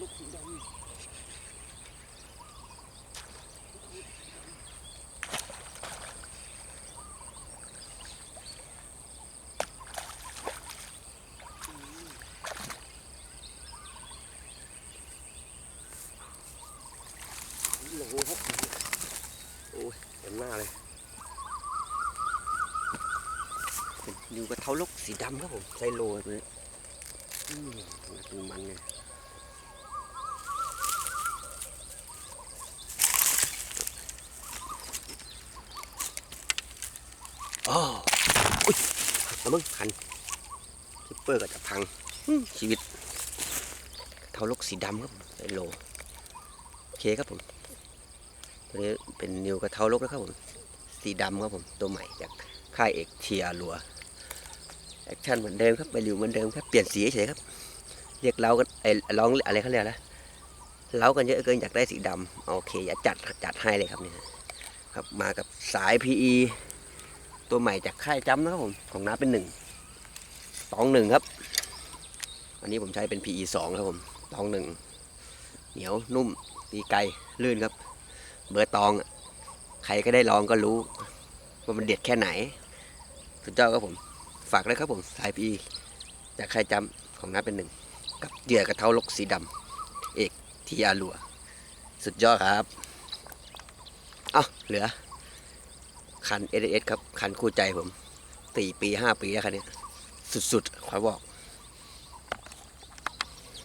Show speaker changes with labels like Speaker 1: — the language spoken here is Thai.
Speaker 1: ลูกสีดงโอ้โหครับโอ้ยเต็มหน้าเลยอยู่กับเท้าลกสีดำครับผมไซโลตัวนี้มันเลย อ๋ออุ้ยแล้วมึงคันคิปเปอร์ก็จะพังอืมชีวิต เท้าลกสีดำครับผมไซโลโอเคครับผม ตัวนี้เป็นนิวกระเท้าลกนะครับผม สีดำครับผม ตัวใหม่จากค่ายเอกเทียรัวแอคชั่นเหมือนเดิมครับไปริวเหมือนเดิมครับ เปลี่ยนสีเฉยๆครับ เรียกเล้ากันไอ้ร้องอะไรเขาเรียกนะเล้ากันเยอะเกินอยากได้สีดำโอเคอย่าจัดจัดให้เลยครับเนี่ยครับมากับสาย PE ตัวใหม่จากค่ายจำนะครับผมของน้าเป็นหนึ่งตองหนึ่งครับ อันนี้ผมใช้เป็น PE สองครับผมตองหนึ่งเหนียวนุ่มตีไกลลื่นครับ เบอร์ตอง ใครก็ได้ลองก็รู้ ว่ามันเด็ดแค่ไหนสุดยอดครับผม ฝากเลยครับผมสายพีจากใครจำของน้าเป็นหนึ่งกับเหยื่อกระเท้าลกสีดำเอกทีอาลัว สุดยอดครับเอ้าเหลือ คันเอสครับ คันคู่ใจผมสี่ปีห้าปีแล้วคันนี้ สุดๆขอบอก